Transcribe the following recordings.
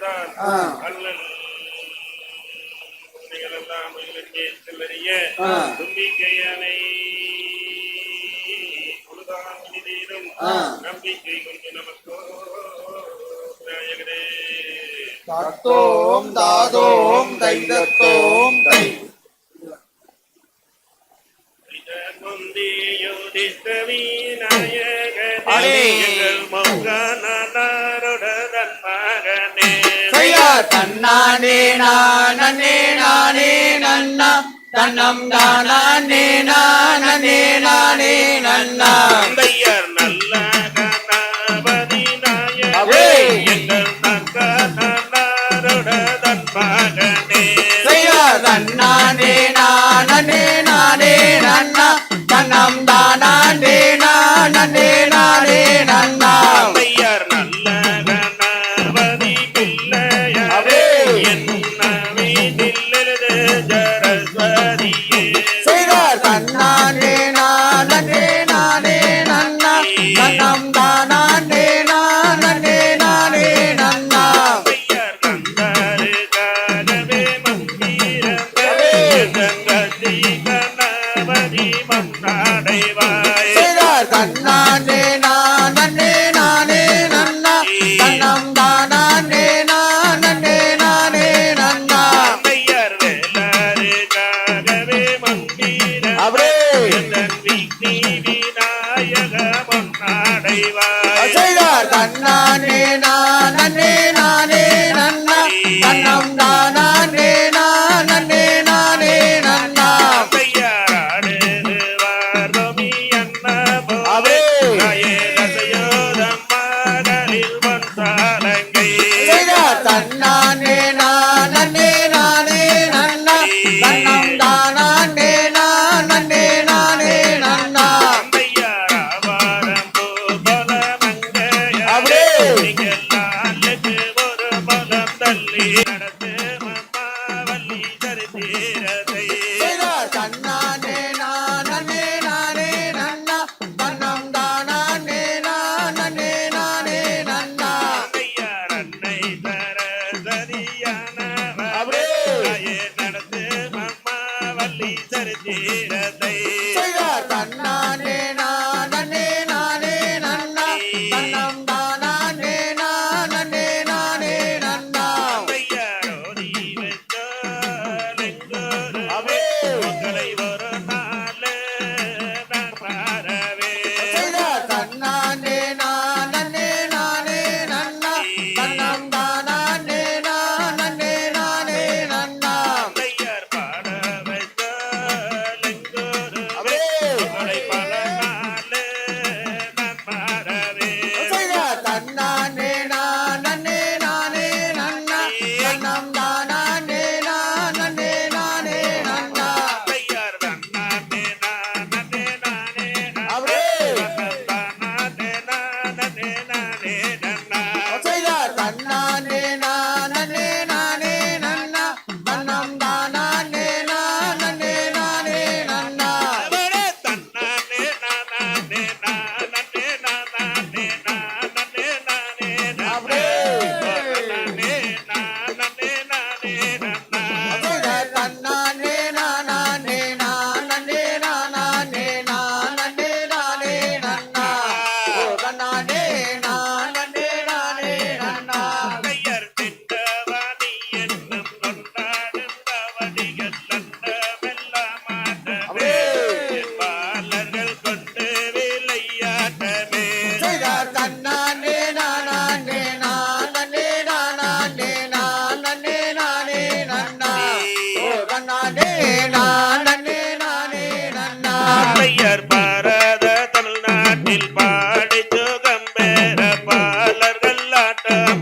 தான் அண்ணன். உண்மைகளெல்லாம் எங்களுக்கே செல்லறிய தும்பிக்கையானை பொழுதான் தன்னானே நானே நானே நன்னா. தன்னம் தானே நானே நானே நன்னா. தந்தையர் நல்ல கணபதி நாயகே. எங்கள் தங்கருட தன் மகனே தன்னானே நானே நன்னா.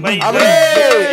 Amém. Amém.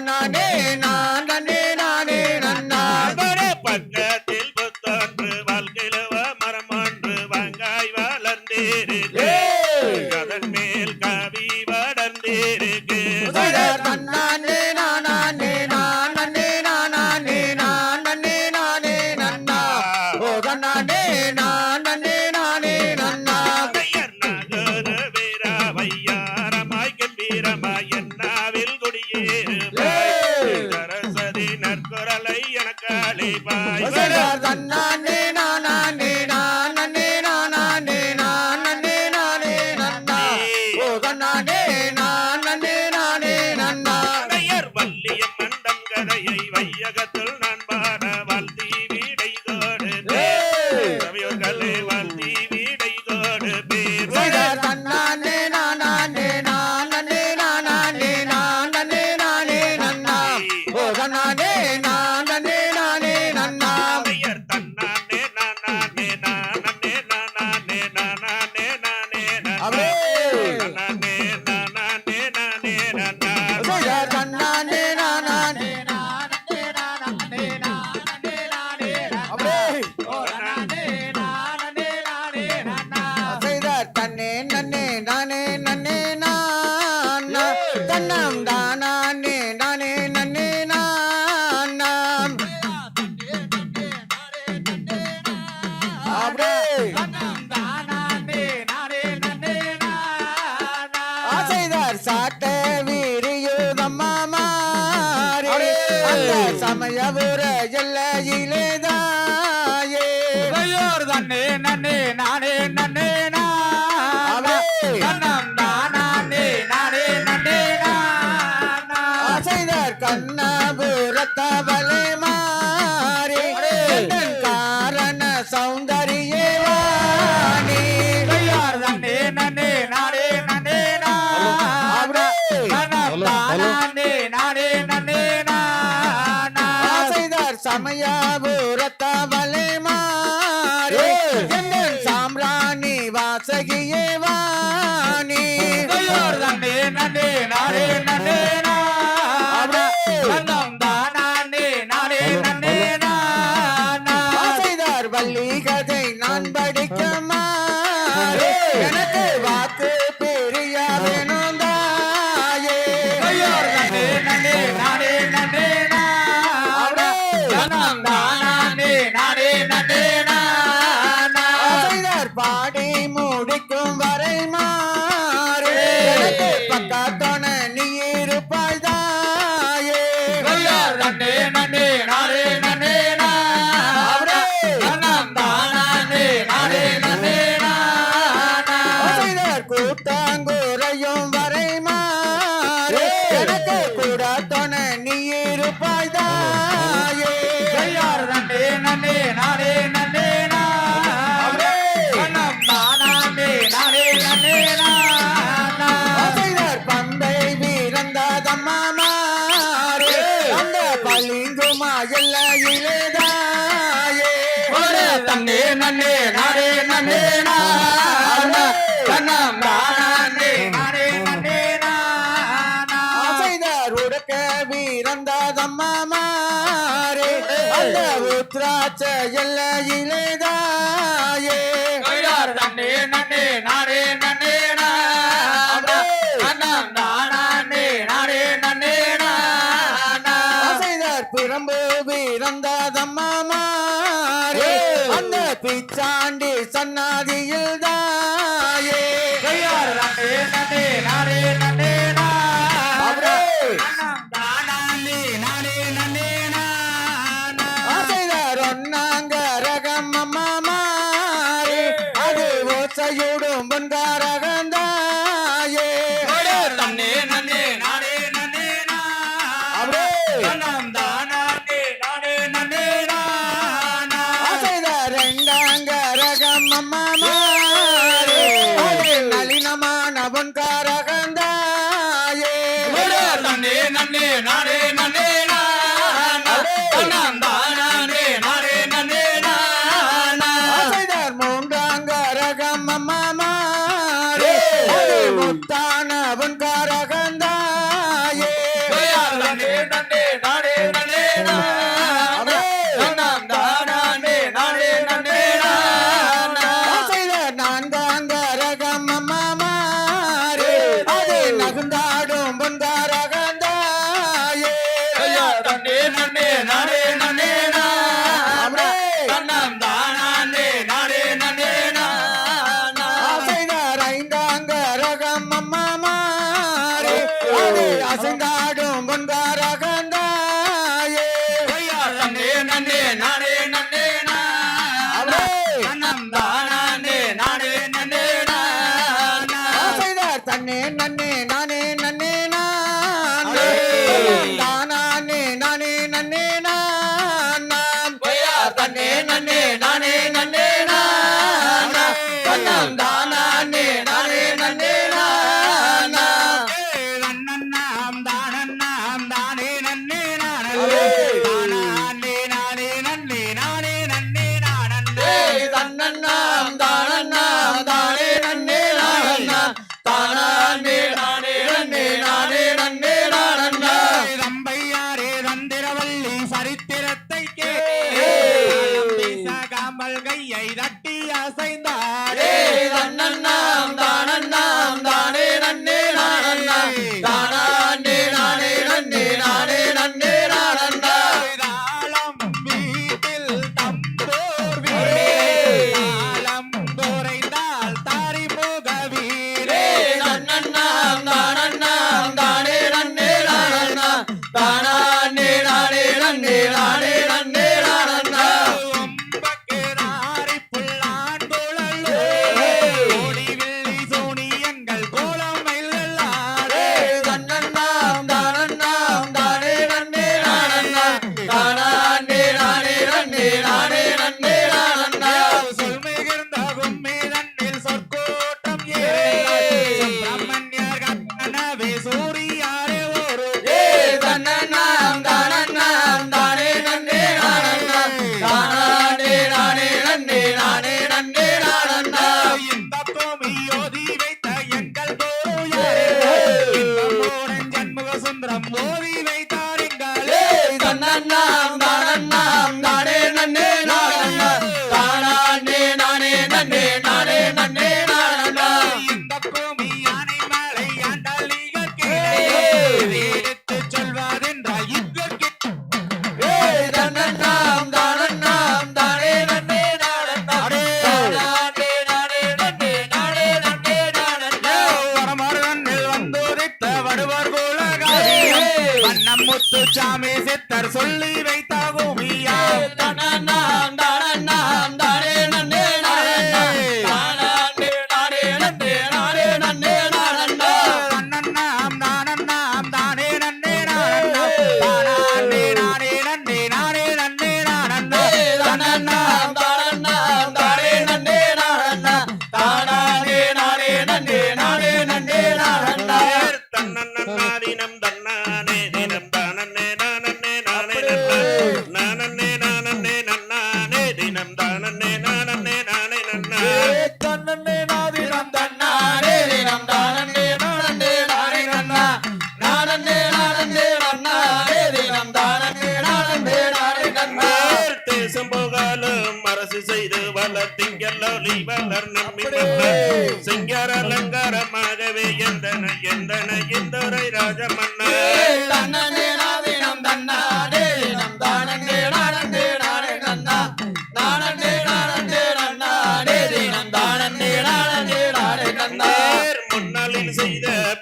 நானே நானே கண்ணபுரத்தவளே மாறி காரண சௌந்தரியே வாணி? நன்னே நன்னே நானே நன்னே நானே நானே. நன்னே நாசைதார் சமயபுரத்தவளே மாறி எங்கள் சாம்ராணி வாசகியே வாணி? நன்னே நன்னே நானே நன்னே மாறே எனக்கு வாக்கு பெரியாதேன பச்சை எல்லையிலேதாயே நன்னே நன்னே நாடே நன்னே நானே நாடே நன்னே நாசைதார் பிரம்பு வீரந்தாதம்மா மாறே. அந்த பிச்சாண்டி சன்னாதியில் தாயே. நன்னே நன்னே நாடே personalmente. முத்துச்சாமி சித்தர் சொல்லி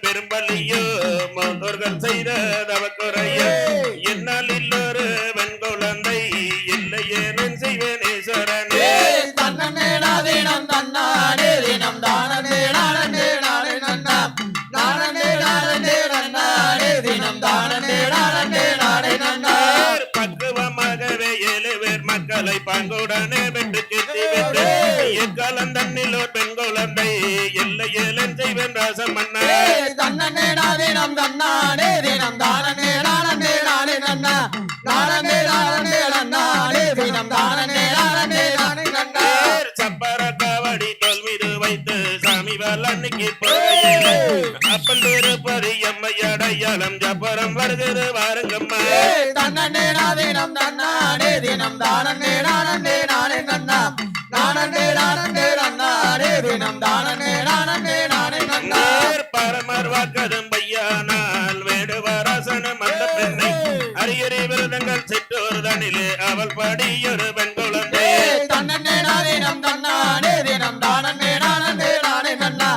பெரும்பலியோ முன்னோர்கள் செய்த தவக்குறையோ என்னாலில் ஒரு வெண்குழந்தை இல்லையே நான் செய்வேன் ஈஸ்வரனே. தன்னே நாதினம் தன்னாடே தினம் தானே நானே நானே நன்னா நானே நானே நன்னாடே தினம் தானே நானே நானே நன்னா நேர் பக்குவமாகவே ஏழு பேர் மக்களை பாங்குடனே வெட்டு கீர்த்தி வெட்டு எக்காலம் தன்னில் ஒரு பெண் குழந்தை இல்லை ஏலன் செய்வேன் ராசமன்னா தன்னே நாதினம் தன்னாடே தினம் தானே நானே நானே நன்னா நானே நானே நன்னாடே தினம் தானே நானே நானே நன்னா நேர் சப்பர காவடி தோல் மீது வைத்து சாமி வல்லன்னைக்கு திருப்பதி எம்மை அடையாளம் ஜப்பரம் வருகிறது வாருங்கம்மா. தன்னே நாதினம் தன்னாடே தினம் தானே நானே நானே நன்னா நானே நானே நன்னாடே தினம் தானே பரமர் வாக்கதும் பையானால் வேடுவராசனம் அந்த பெண்ணை அரியரி விருதங்கள் சிற்றோர் தனிலே அவள் படியொரு பெண் குழந்தை. தன்னே தானே நானே நானே நன்னா.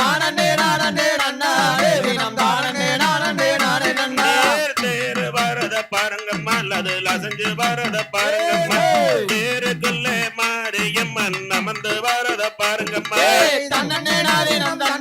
நானே நானே நன்னாடே தினம் தானே நானே நானே நன்னா. நேர் தேர் வரத பாருங்கம்மா. அல்லது லசஞ்சு வரத பாருங்கம்மா. தேருக்குள்ளே மாரியம்மன் அமர்ந்து வரத பாருங்கம்மா. தன்னே நாதினம் தன்னாடே